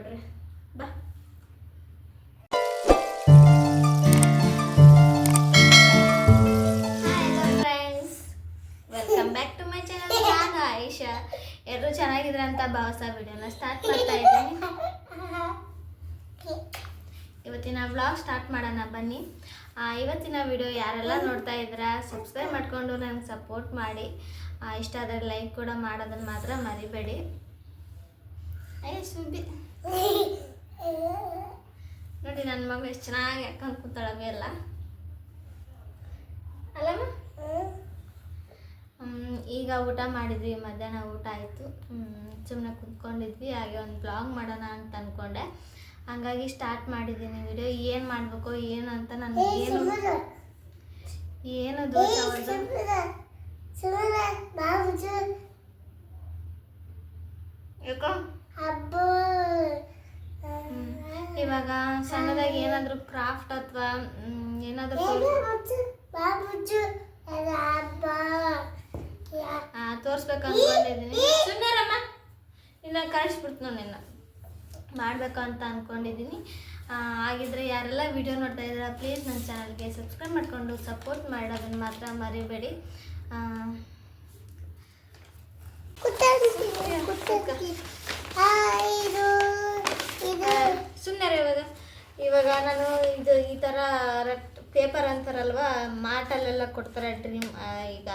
ನೋಡ್ರಿ. ಬಾ. Welcome back to my channel ನಾನು ಎಲ್ಲರೂ ಚೆನ್ನಾಗಿದ್ರೆ ಅಂತ ಭಾವಸ ವಿಡಿಯೋನ ಸ್ಟಾರ್ಟ್ ಮಾಡ್ತಾ ಇದ್ದೀನಿ. ಇವತ್ತಿನ ವ್ಲಾಗ್ ಸ್ಟಾರ್ಟ್ ಮಾಡೋಣ, ಬನ್ನಿ. ಇವತ್ತಿನ ವಿಡಿಯೋ ಯಾರೆಲ್ಲ ನೋಡ್ತಾ ಇದ್ದೀರಾ ಸಬ್ಸ್ಕ್ರೈಬ್ ಮಾಡಿಕೊಂಡು ನನಗೆ ಸಪೋರ್ಟ್ ಮಾಡಿ. ಇಷ್ಟ ಆದರೆ ಲೈಕ್ ಕೂಡ ಮಾಡೋದನ್ನು ಮಾತ್ರ ಮರಿಬೇಡಿ. ಸುಬ್ಬಿ ನೋಡಿ ನನ್ನ ಮಗಳು ಎಷ್ಟು ಚೆನ್ನಾಗಿ ಹಾಕೊಂಡು ಕೂತಾಳ ಎಲ್ಲ. ಅಲ್ಲಮ್ಮ? ಈಗ ಊಟ ಮಾಡಿದ್ವಿ ಮಧ್ಯಾಹ್ನ ಊಟ ಆಯಿತು. ಸುಮ್ಮನೆ ಕುತ್ಕೊಂಡಿದ್ವಿ ಹಾಗೆ ಒಂದು ಬ್ಲಾಗ್ ಮಾಡೋಣ ಅಂತ ಅಂದ್ಕೊಂಡೆ ಹಂಗಾಗಿ ಸ್ಟಾರ್ಟ್ ಮಾಡಿದ್ದೀನಿ ವಿಡಿಯೋ ಏನು ಮಾಡಬೇಕು ಏನು ಅಂತ ನನಗೆ ಏನು ಏನು ದೋಷ ಯಾಕೋ. ಇವಾಗ ಸಣ್ಣದಾಗಿ ಏನಾದರೂ ಕ್ರಾಫ್ಟ್ ಅಥವಾ ಏನಾದರೂ ತೋರಿಸ್ಬೇಕು ಅನ್ಕೊಂಡಿದ್ದೀನಿ ಸುಂದರಮ್ಮ ಇನ್ನ ಕಳಿಸ್ಬಿಡ್ತು ನಿನ್ನ. ಮಾಡಬೇಕು ಅಂತ ಅಂದ್ಕೊಂಡಿದ್ದೀನಿ ಹಾಗಿದ್ರೆ ಯಾರೆಲ್ಲ ವಿಡಿಯೋ ನೋಡ್ತಾ ಇದ್ದೀರಾ ಪ್ಲೀಸ್ ನನ್ನ ಚಾನಲ್ಗೆ ಸಬ್ಸ್ಕ್ರೈಬ್ ಮಾಡಿಕೊಂಡು ಸಪೋರ್ಟ್ ಮಾಡೋದನ್ನು ಮಾತ್ರ ಮರಿಬೇಡಿ. ಸುಮ್ಮನೆ ಇವಾಗ. ಇವಾಗ ನಾನು ಇದು ಈ ಥರ ರಟ್ ಪೇಪರ್ ಅಂತಾರಲ್ವ, ಮಾರ್ಟಲ್ಲೆಲ್ಲ ಕೊಡ್ತಾರೆ ಡ್ರೀಮ್ ಈಗ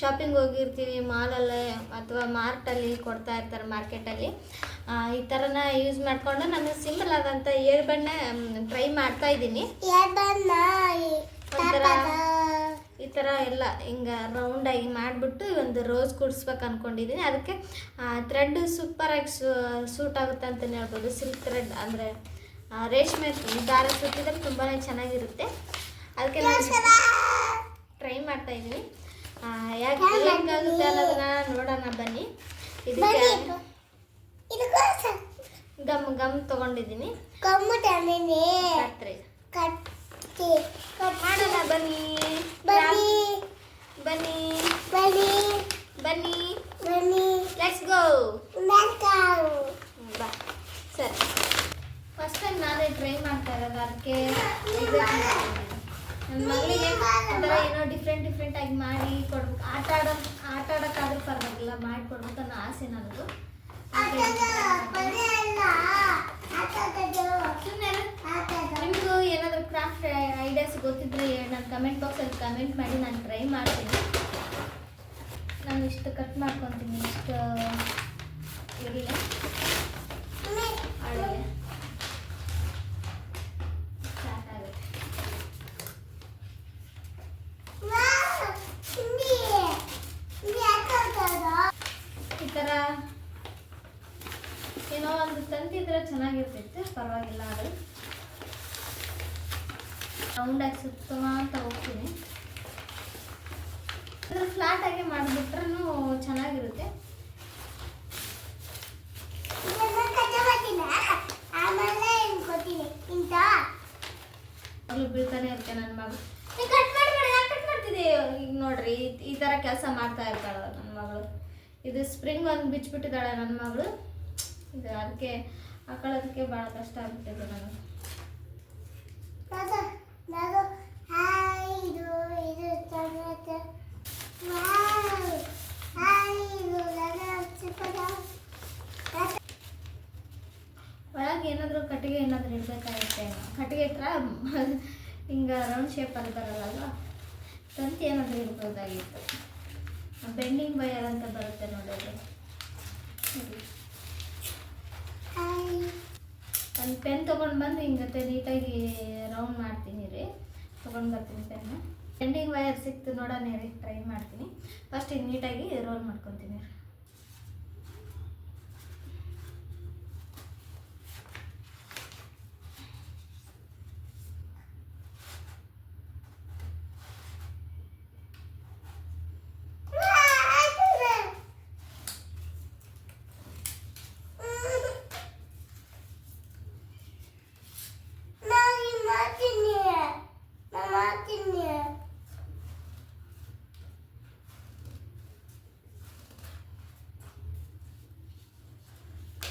ಶಾಪಿಂಗ್ ಹೋಗಿರ್ತೀವಿ ಮಾಲಲ್ಲೇ ಅಥವಾ ಮಾರ್ಟಲ್ಲಿ ಕೊಡ್ತಾ ಇರ್ತಾರೆ ಮಾರ್ಕೆಟಲ್ಲಿ. ಈ ಥರನ ಯೂಸ್ ಮಾಡಿಕೊಂಡು ನಾನು ಸಿಂಪಲ್ ಆದಂಥ ಏರ್ಬಣ್ಣ ಟ್ರೈ ಮಾಡ್ತಾ ಇದ್ದೀನಿ. ಈ ಥರ ಎಲ್ಲ ಹಿಂಗೆ ರೌಂಡಾಗಿ ಮಾಡಿಬಿಟ್ಟು ಒಂದು ರೋಸ್ ಕುಡಿಸ್ಬೇಕು ಅಂದ್ಕೊಂಡಿದ್ದೀನಿ ಅದಕ್ಕೆ ಥ್ರೆಡ್ ಸೂಪರಾಗಿ ಸೂಟ್ ಆಗುತ್ತೆ ಅಂತಲೇ ಹೇಳ್ಬೋದು. ಸಿಲ್ಕ್ ಥ್ರೆಡ್ ಅಂದರೆ ರೇಷ್ಮೆ ದಾರ ಸುತ್ತಿದ್ರೆ ತುಂಬಾ ಚೆನ್ನಾಗಿರುತ್ತೆ. ಅದಕ್ಕೆ ನಾನು ಟ್ರೈ ಮಾಡ್ತಾ ಇದ್ದೀನಿ ಯಾಕೆ ಹೆಂಗಾಗುತ್ತೆ ಅನ್ನೋದನ್ನ ನೋಡೋಣ ಬನ್ನಿ. ಇದಕ್ಕೆ ಗಮ್ ಗಮ್ ತಗೊಂಡಿದ್ದೀನಿ ಮಾಡೋಣ ಬನ್ನಿ. ಲೆಟ್ಸ್ ಗೋ ಬಾ. ಸರಿ. ಫಸ್ಟ್ ಟೈಮ್ ನಾನೇ ಟ್ರೈ ಮಾಡ್ತಾ ಇರೋದು ಅದಕ್ಕೆ ನನ್ನ ಮಗಳಿಗೆ ಒಂಥರ ಏನೋ ಡಿಫ್ರೆಂಟ್ ಡಿಫ್ರೆಂಟ್ ಆಗಿ ಮಾಡಿ ಕೊಡ್ಬೇಕು. ಆಟ ಆಡೋ ಆಟ ಆಡೋಕ್ಕಾದ್ರೂ ಪರವಾಗಿಲ್ಲ ಮಾಡಿ ಕೊಡ್ಬೇಕು ಅನ್ನೋ ಆಸೆ ನನಗೂ. ನಿಮಗೂ ಏನಾದರೂ ಕ್ರಾಫ್ಟ್ ಐಡಿಯಾಸ್ ಗೊತ್ತಿದ್ರೆ ನಾನು ಕಮೆಂಟ್ ಬಾಕ್ಸಲ್ಲಿ ಕಮೆಂಟ್ ಮಾಡಿ ನಾನು ಟ್ರೈ ಮಾಡ್ತೀನಿ. ನಾನು ಇಷ್ಟು ಕಟ್ ಮಾಡ್ಕೊತೀನಿ ಇಷ್ಟು ಇರಲಿ ಅಡುಗೆ ಈ ಥರ ಏನೋ ಒಂದು ತಂತಿದ್ರೆ ಚೆನ್ನಾಗಿರ್ತೈತೆ ಪರವಾಗಿಲ್ಲ ಅದು. ರೌಂಡಾಗಿ ಸುತ್ತ ಅಂತ ಹೋಗ್ತೀನಿ. ಅದ್ರ ಫ್ಲಾಟ್ ಆಗಿ ಮಾಡಿಬಿಟ್ರೂ ಚೆನ್ನಾಗಿರುತ್ತೆ. ಬೀಳ್ತಾನೆ ಇರುತ್ತೆ ನನ್ನ ಮಗಳು ನೀ ಕಟ್ ಮಾಡ್ಬೇಡ ಯಾಕೆ ಕಟ್ ಮಾಡ್ತಿದ್ದೆ? ಈಗ ನೋಡ್ರಿ ಈ- ಥರ ಕೆಲಸ ಮಾಡ್ತಾ ಇರ್ತಾಳೆ ನನ್ನ ಮಗಳು. ಇದು ಸ್ಪ್ರಿಂಗ್ ಒಂದು ಬಿಚ್ಚಿಬಿಟ್ಟಿದ್ದಾಳೆ ನನ್ನ ಮಗಳು. ಇದು ಅದಕ್ಕೆ ಹಾಕೊಳ್ಳೋದಕ್ಕೆ ಭಾಳ ಕಷ್ಟ ಆಗ್ಬಿಟ್ಟಿದೆ ನನಗೆ. ಒಳಗೆ ಏನಾದರೂ ಕಟ್ಟಿಗೆ ಏನಾದರೂ ಇಡಬೇಕಾಗುತ್ತೆ? ಕಟ್ಟಿಗೆ ಹತ್ರ ಹಿಂಗೆ ರೌಂಡ್ ಶೇಪಲ್ಲಿ ಬರಲ್ಲ ತಂತಿ ಏನಾದರೂ ಇಡ್ಬೋದಾಗಿತ್ತು ಬೆಂಡಿಂಗ್ ಬಯರ್ ಅಂತ ಬರುತ್ತೆ ನೋಡೋದು ಒಂದು ಪೆನ್ ತೊಗೊಂಡು ಬಂದು ಹಿಂಗತ್ತೆ, ನೀಟಾಗಿ ರೌಂಡ್ ಮಾಡ್ತೀನಿ ರೀ. ತೊಗೊಂಡು ಬರ್ತೀನಿ ಪೆನ್ನು ಬೆಂಡಿಂಗ್ ವೈರ್ ಸಿಕ್ತು ನೋಡೋಣ ರೀ ಟ್ರೈ ಮಾಡ್ತೀನಿ. ಫಸ್ಟ್ ಇದು ನೀಟಾಗಿ ರೋಲ್ ಮಾಡ್ಕೊತೀನಿ ರೀ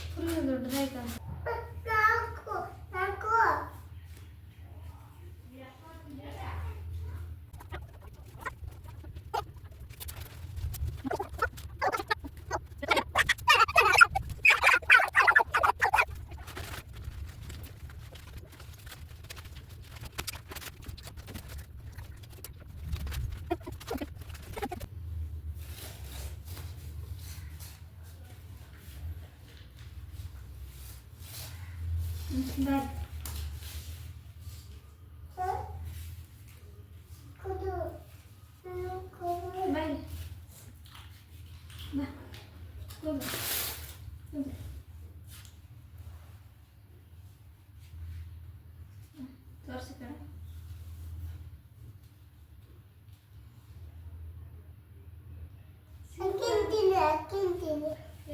ಫುಲ್ ದೊಡ್ಡದಾಯ್ತು ಬಾಯ್ ಬಾಯ್ ಬಾ ಹೋಗು ಹೋಗು ತೋರಿಸಿ ಕಡೆ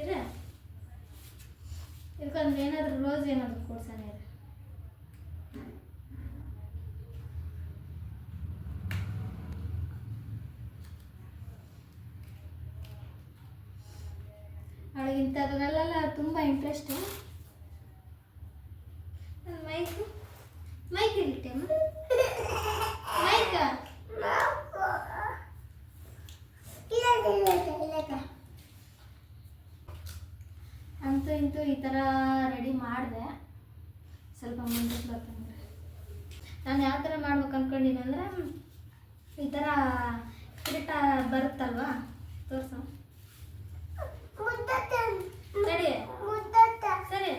ಇರ ಇದಕ್ಕೊಂದು ಏನಾದರೂ ರೋಸ್ ಏನಾದರೂ ಕೊಡ್ಸಾನೆ ಅವಳಿಗೆ ಇಂಥದ್ರಲ್ಲೆಲ್ಲ ತುಂಬ ಇಂಟ್ರೆಸ್ಟ್ ಮೈಕ್ ಮೈಕ್ ಇರುತ್ತೆ ಮೈಕ ಅಂತೂ ಇಂತೂ ಈ ಥರ ರೆಡಿ ಮಾಡಿದೆ ಸ್ವಲ್ಪ ಮುಂದಕ್ಕೆ ಬರ್ತಂದ್ರೆ ನಾನು ಯಾವ ಥರ ಮಾಡ್ಬೇಕು ಅನ್ಕೊಂಡಿನಿ ಅಂದರೆ ಈ ಥರ ಕಿರೀಟ ಬರುತ್ತಲ್ವಾ? ತೋರ್ಸು. ಸರಿ. ಸರಿ.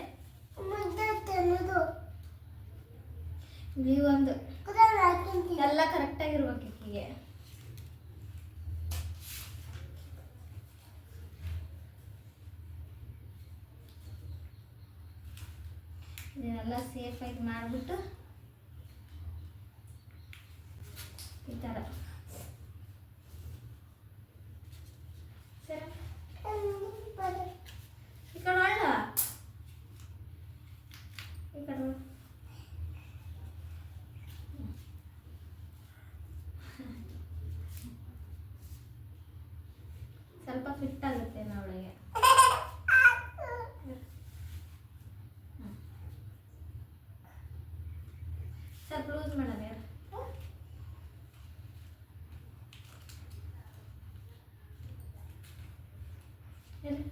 ನೀವು ಒಂದು. ಎಲ್ಲ ಕರೆಕ್ಟಾಗಿರ್ಬೇಕು ಈಕಿಗೆ. ಇದನ್ನೆಲ್ಲ ಸೇಫಾಗಿ ಮಾಡಿಬಿಟ್ಟು ಈ ಥರ ಸರಿ ಈ ಕಡೆ ಒಳ್ಳ ಈ ಕಡೆ ಒಳ್ಳ. ಸ್ವಲ್ಪ ಫಿಟ್ ಆಗುತ್ತೆ ಅವಳಿಗೆ ಸ್ವಲ್ಪ ಲೂಸ್ ಮಾಡೋಣ ಯಾರು ಎಲ್ಲಿ?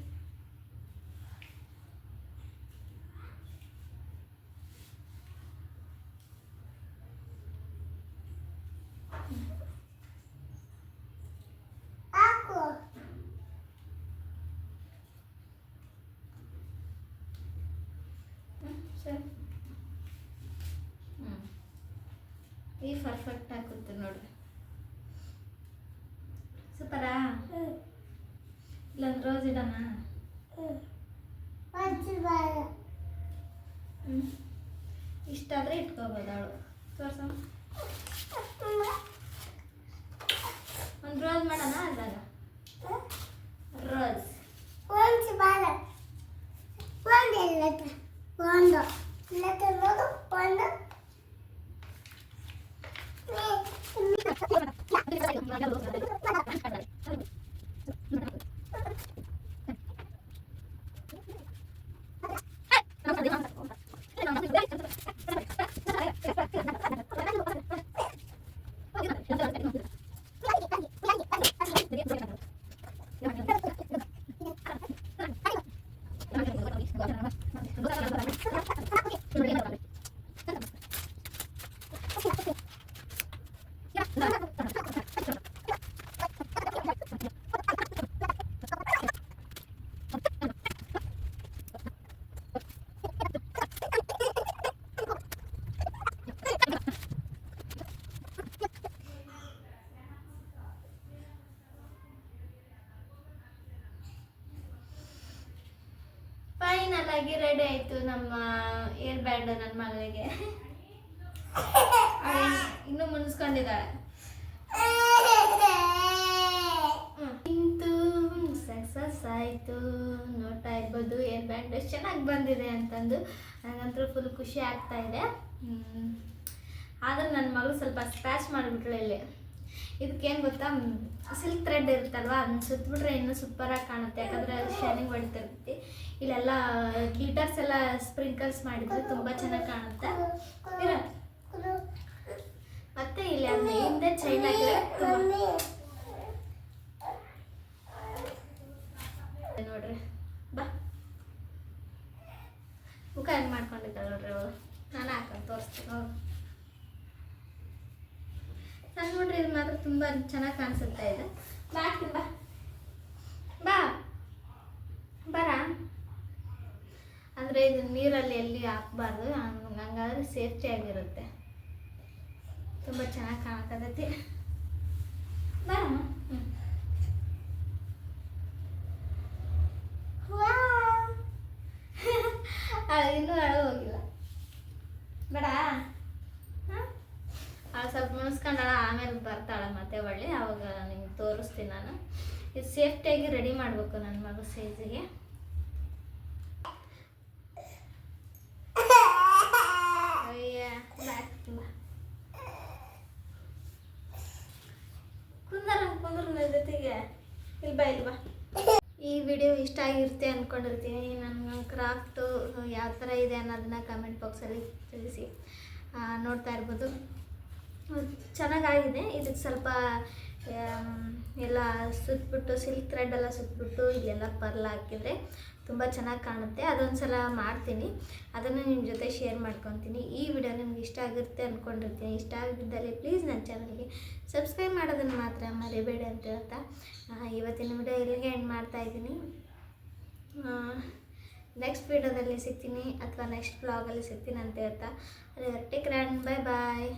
ಹ್ಮ್, ಸರಿ ಹ್ಞೂ ಈ ಪರ್ಫೆಕ್ಟ್ ಆಗುತ್ತೆ ನೋಡ್ರಿ. ಸೂಪರಾ? ಇಲ್ಲೊಂದು ರೋಸ್ ಇಡೋಣ? ಇಷ್ಟಾದರೆ ಇಟ್ಕೋಬೋದು ಅವಳು. ತೋರ್ಸ ಒಂದು ರೋಸ್ ಮಾಡೋಣ ಅದ್ರಾಗ ರೋಸ್ ಒಂದು ಇಲ್ಲತ್ತೆ ನೋಡು ಒಂದು ಫೈನಲ್ ಆಗಿ ರೆಡಿ ಆಯ್ತು ನಮ್ಮ ಏರ್ ಬ್ಯಾಂಡ್ ನನ್ನ ಮಗಳಿಗೆ. ಇನ್ನೂ ಮುನ್ಸ್ಕೊಂಡಿದ್ದಾಳೆ. ಇಂತು ಸಕ್ಸಸ್ ಆಯಿತು. ನೋಡ್ತಾ ಇರ್ಬೋದು ಏರ್ ಬ್ಯಾಂಡ್ ಎಷ್ಟು ಚೆನ್ನಾಗಿ ಬಂದಿದೆ ಅಂತಂದು. ನನಗಂತೂ ಫುಲ್ ಖುಷಿ ಆಗ್ತಾ ಇದೆ. ಹ್ಮ್. ಆದ್ರೆ ನನ್ನ ಮಗಳು ಸ್ವಲ್ಪ ಸ್ಕ್ರ್ಯಾಚ್ ಮಾಡಿಬಿಟ್ಳು ಇಲ್ಲಿ. ಇದಕ್ಕೇನು ಗೊತ್ತಾ? ಸಿಲ್ಕ್ ಥ್ರೆಡ್ ಇರುತ್ತಲ್ವ? ಅದನ್ನ ಸುತ್ತಬಿಟ್ರೆ ಇನ್ನೂ ಸೂಪರಾಗಿ ಕಾಣುತ್ತೆ. ಯಾಕಂದರೆ ಶೈನಿಂಗ್ ಹೊಡಿತಿರ್ತೈತಿ ಇಲ್ಲೆಲ್ಲ ಗ್ಲಿಟರ್ಸ್ ಎಲ್ಲ ಸ್ಪ್ರಿಂಕಲ್ಸ್ ಮಾಡಿದ್ರೆ ತುಂಬ ಚೆನ್ನಾಗಿ ಕಾಣುತ್ತೆ. ಮತ್ತೆ ಇಲ್ಲಿ ಅದ್ನ ಹಿಂದೆ ಚೈನ್ ಹಾಕಿದ್ರೆ ನೋಡ್ರಿ. ಬಾ. ಮುಖ ಹೆಂಗೆ ಮಾಡ್ಕೊಂಡಿದ್ದಾಳೆ ನೋಡ್ರಿ ಅವಳು? ನಾನು ಹಾಕೊಂಡು ತೋರಿಸ್ತೀನಿ. ನಾನು ನೋಡ್ರಿ ಇದು ಮಾತ್ರ ತುಂಬ ಚೆನ್ನಾಗಿ ಕಾಣಿಸುತ್ತಾ ಇದೆ. ಬಾ ಬಾ. ಬಾ. ಬರ. ಅಂದ್ರೆ ಇದು ನೀರಲ್ಲಿ ಎಲ್ಲಿ ಹಾಕ್ಬಾರ್ದು, ಹಂಗ್- ಹಂಗಾದ್ರೆ ಸೇಫ್ಟಿ ಆಗಿರುತ್ತೆ. ತುಂಬ ಚೆನ್ನಾಗಿ ಕಾಣಕತ್ತೈತಿ. ಬರಮ್ಮ ಹ್ಞೂ ಇನ್ನೂ ಅಳು ಹೋಗಿಲ್ಲ. ಬೇಡ ಅವಳು ಆಮೇಲೆ ಬರ್ತಾಳೆ ಮತ್ತೆ ಒಳ್ಳೆ, ಅವಾಗ ನಿಮ್ಗೆ ತೋರಿಸ್ತೀನಿ ನಾನು. ಇದು ಸೇಫ್ಟಿಯಾಗಿ ರೆಡಿ ಮಾಡಬೇಕು ನನ್ನ ಮಗು ಸೈಜಿಗೆ. ಕುಂದರ ಕುಂದ್ರ ನನ್ನ ಜೊತೆಗೆ. ಇಲ್ಲಿ ಬಾ ಇಲ್ಲಿ ಬಾ. ಈ ವಿಡಿಯೋ ಇಷ್ಟ ಆಗಿರುತ್ತೆ ಅಂದ್ಕೊಂಡಿರ್ತೀನಿ ನನ್ನ ಕ್ರಾಫ್ಟು ಯಾವ ಥರ ಇದೆ ಅನ್ನೋದನ್ನ ಕಮೆಂಟ್ ಬಾಕ್ಸಲ್ಲಿ ತಿಳಿಸಿ. ನೋಡ್ತಾ ಇರ್ಬೋದು. ಚೆನ್ನಾಗಾಗಿದೆ. ಇದಕ್ಕೆ ಸ್ವಲ್ಪ ಎಲ್ಲ ಸುತ್ತಬಿಟ್ಟು ಸಿಲ್ಕ್ ಥ್ರೆಡ್ ಎಲ್ಲ ಸುತ್ತಬಿಟ್ಟು ಇಲ್ಲೆಲ್ಲ ಪರ್ಲ್ ಹಾಕಿದರೆ ತುಂಬ ಚೆನ್ನಾಗಿ ಕಾಣುತ್ತೆ. ಅದೊಂದು ಸಲ ಮಾಡ್ತೀನಿ. ಅದನ್ನು ನಿಮ್ಮ ಜೊತೆ ಶೇರ್ ಮಾಡ್ಕೊತೀನಿ. ಈ ವಿಡಿಯೋ ನಿಮ್ಗೆ ಇಷ್ಟ ಆಗಿರುತ್ತೆ ಅಂದ್ಕೊಂಡಿರ್ತೀನಿ ಇಷ್ಟ ಆಗಿದ್ದಲ್ಲಿ ಪ್ಲೀಸ್ ನನ್ನ ಚಾನಲ್ಗೆ ಸಬ್ಸ್ಕ್ರೈಬ್ ಮಾಡೋದನ್ನು ಮಾತ್ರ ಮರಿಬೇಡಿ ಅಂತ ಹೇಳ್ತಾ ಇವತ್ತಿನ ವಿಡಿಯೋ ಇಲ್ಲಿಗೆ ಎಂಡ್ ಮಾಡ್ತಾ ಇದ್ದೀನಿ. ನೆಕ್ಸ್ಟ್ ವಿಡಿಯೋದಲ್ಲಿ ಸಿಗ್ತೀನಿ ಅಥವಾ ನೆಕ್ಸ್ಟ್ ಬ್ಲಾಗಲ್ಲಿ ಸಿಗ್ತೀನಿ ಅಂತ ಹೇಳ್ತಾ. ಟೇಕ್ ರ್ಯಾಂಡ್ ಬಾಯ್ ಬಾಯ್